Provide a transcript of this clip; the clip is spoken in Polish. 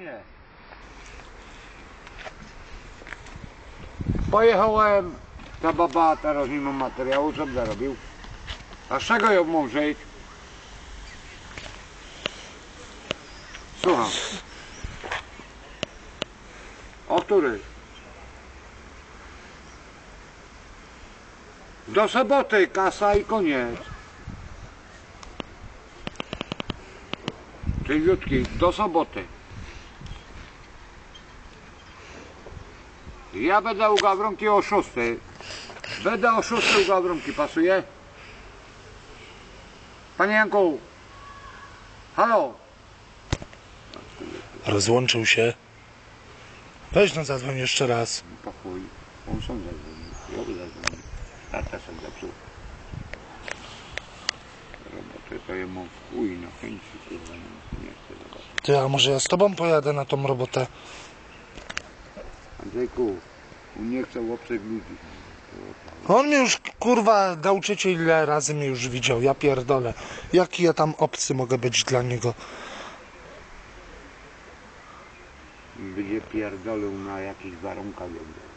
Nie. Pojechałem, ta baba teraz nie ma materiału, co będę robił? A z czego ją mam żyć? Słucham. O który? Do soboty kasa i koniec. Czyjutki, do soboty. Ja będę u Gawronki o 6. Będę o 6 u Gawronki, pasuje? Panie Janku. Halo. Rozłączył się. Weź no zadzwoń jeszcze raz. Po chuj. On sam zadzwonił. Ja zadzwonił. Tata sam zepsuł. Roboty to je mam w chuj na. Nie, nie chcę zobaczyć. Ty, a może ja z tobą pojadę na tą robotę? Andrzejku, on nie chce obcych ludzi. On mnie już, kurwa, nauczyciel ile razy mnie już widział, ja pierdolę. Jaki ja tam obcy mogę być dla niego? Będzie pierdolił na jakichś warunkach. jakby.